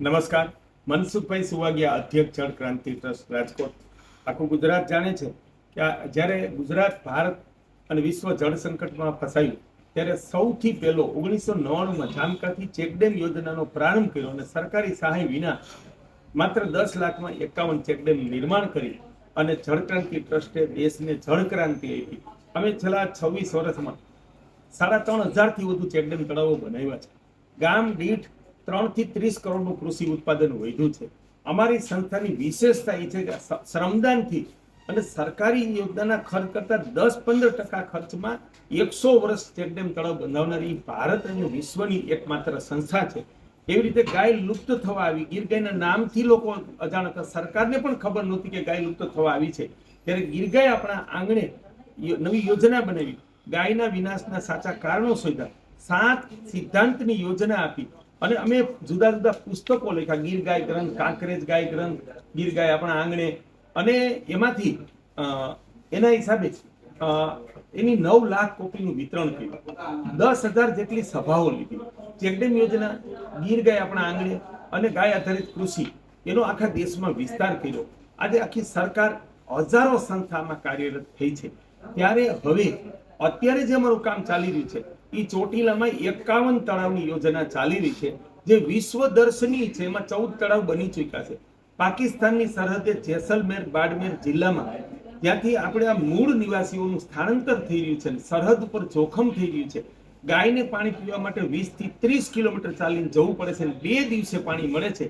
નમસ્કાર. મનસુખભાઈ સુવાગિયા, અધ્યક્ષ જળ ક્રાંતિ ટ્રસ્ટ, રાજકોટ. આખું ગુજરાત જાણે છે કે જ્યારે ગુજરાત, ભારત અને વિશ્વ જળ સંકટમાં ફસાયું, ત્યારે સૌથી પહેલો ઓગણીસો નવ્વાણુંમાં જામકાથી ચેકડેમ યોજનાનો પ્રારંભ કર્યો અને સરકારી સહાય વિના માત્ર દસ લાખમાં એકાવન ચેકડેમ નિર્માણ કરી અને જળક્રાંતિ ટ્રસ્ટે દેશને જળક્રાંતિ આપી. અમે છેલ્લા છવ્વીસ વર્ષમાં સાડા ત્રણ હજારથી વધુ ચેકડેમ તળાવો બનાવ્યા છે. ગામ દીઠ ત્રણથી ત્રીસ કરોડનું કૃષિ ઉત્પાદન વધ્યું છે. અમારી સંસ્થાની વિશેષતા એ છે કે શ્રમદાનથી અને સરકારી યોગદાનના ખર્ચ કરતા દસ પંદર ટકા ખર્ચમાં એકસો વર્ષ ચેકડેમ તળાવ બંધાવનારી ભારત અને વિશ્વની એકમાત્ર સંસ્થા છે. એવી રીતે ગાય લુપ્ત થવા આવી ગીર ગાયના નામથી લોકો અજાણ હતા સરકારને પણ ખબર નહોતી કે ગાય લુપ્ત થવા આવી છે. ત્યારે ગીર ગાય આપણા આંગણે નવી યોજના બનાવી, ગાયના વિનાશના સાચા કારણો શોધ્યા. સાત સિદ્ધાંતની યોજના આપી. અને અમે જુદા જુદા પુસ્તકો લખ્યા. ગીર ગાય ગ્રંથ, કાંકરેજ ગાય ગ્રંથ, ગીર ગાય આપણા આંગણે. અને એમાંથી એના હિસાબે એની નવ લાખ કોપીનું વિતરણ કર્યું. દસ હજાર જેટલી સભાઓ લીધી. ચેકડેમ યોજના, ગીર ગાય આપણા આંગણે અને ગાય આધારિત કૃષિ, એનો આખા દેશમાં વિસ્તાર કર્યો. આજે આખી સરકાર હજારો સંસ્થામાં કાર્યરત થઈ છે. ત્યારે હવે, અત્યારે જે અમારું કામ ચાલી રહ્યું છે એ ચોટીલામાં એકાવન તળાવની યોજના ચાલી રહી છે, જે વિશ્વ દર્શની છે. એમાં ચૌદ તળાવ બની ચૂક્યા છે. પાકિસ્તાનની સરહદે જેસલમેર, બાડમેર જિલ્લામાં ત્યાંથી આપણે આ મૂળ નિવાસીઓનું સ્થળાંતર થઈ રહ્યું છે સરહદ પર જોખમ થઈ રહ્યું છે. ગાયને પાણી પીવા માટે વીસથી ત્રીસ કિલોમીટર ચાલીને જવું પડે છે બે દિવસે પાણી મળે છે.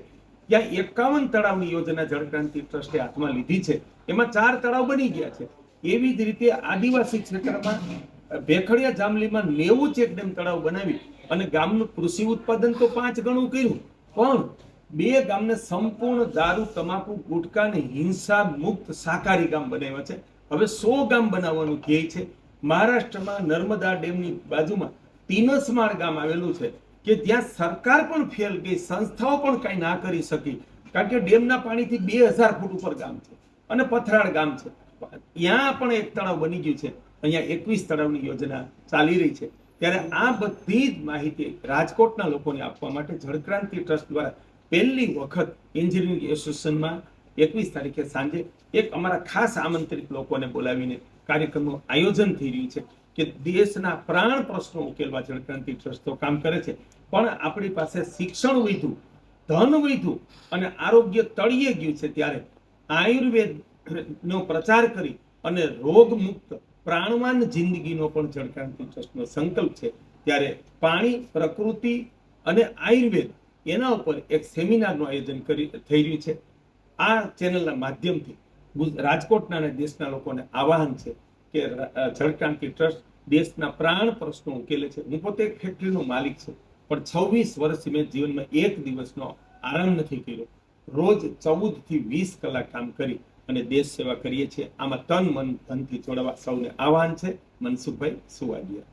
ત્યાં એકાવન તળાવની યોજના જળક્રાંતિ ટ્રસ્ટે હાથમાં લીધી છે. એમાં ચાર તળાવ બની ગયા છે. એવી જ રીતે આદિવાસી ક્ષેત્રમાં ભેખડિયા જામલીમાં નેવું ચેકડેમ તળાવ બનાવી અને ગામનું કૃષિ ઉત્પાદન તો પાંચ ગણું કર્યું. પણ બે ગામને સંપૂર્ણ દારૂ, તમાકુ, ગુટકા અને હિંસા મુક્ત શાકાહારી ગામ બનાવ્યા છે. હવે સો ગામ બનાવવાનું ધ્યેય છે. મહારાષ્ટ્રમાં નર્મદા ડેમની બાજુમાં તિનસમાળ ગામ આવેલું છે કે જ્યાં સરકાર પણ ફેલ ગઈ, સંસ્થાઓ પણ કાંઈ ના કરી શકી. કારણ કે ડેમના પાણીથી બે હજાર ફૂટ ઉપર ગામ છે અને પથરાળ ગામ છે. ત્યાં પણ એક તળાવ બની ગયું છે. અહીંયા એકવીસ તળાવની યોજના ચાલી રહી છે. ત્યારે આ બધી જ માહિતી રાજકોટના લોકોને આપવા માટે જળક્રાંતિ ટ્રસ્ટ દ્વારા પહેલી વખત એન્જિનિયરિંગ એસોસિએશનમાં એકવીસ તારીખે સાંજે એક અમારા ખાસ આમંત્રિત લોકોને બોલાવીને કાર્યક્રમનું આયોજન થઈ રહ્યું છે કે દેશના પ્રાણ પ્રશ્નો ઉકેલવા જળક્રાંતિ ટ્રસ્ટ તો કામ કરે છે. પણ આપણી પાસે શિક્ષણ વધ્યું ધન વધ્યું અને આરોગ્ય તળિયે ગયું છે ત્યારે આયુર્વેદ નો પ્રચાર કરી અને રોગ મુક્ત પ્રાણવાન જિંદગીનો પણ જળક્રાંતિ ટ્રસ્ટનો સંકલ્પ છે. ત્યારે પાણી, પ્રકૃતિ અને આયુર્વેદ એના ઉપર એક સેમિનારનું આયોજન કરી, થઈ રહ્યું છે. આ ચેનલના માધ્યમથી રાજકોટના અને દેશના લોકોને આવાહન છે કે જળક્રાંતિ ટ્રસ્ટ દેશના પ્રાણ પ્રશ્નો ઉકેલે છે. હું પોતે એક ફેક્ટરીનો માલિક છું. પણ છવ્વીસ વર્ષથી મેં જીવનમાં એક દિવસનો આરામ નથી કર્યો. રોજ ચૌદથી વીસ કલાક કામ કરી અને દેશ સેવા કરીએ છીએ. આમાં તન મન ધનથી જોડાવા સૌને આહવાન છે. મનસુખભાઈ સુવાડિયા.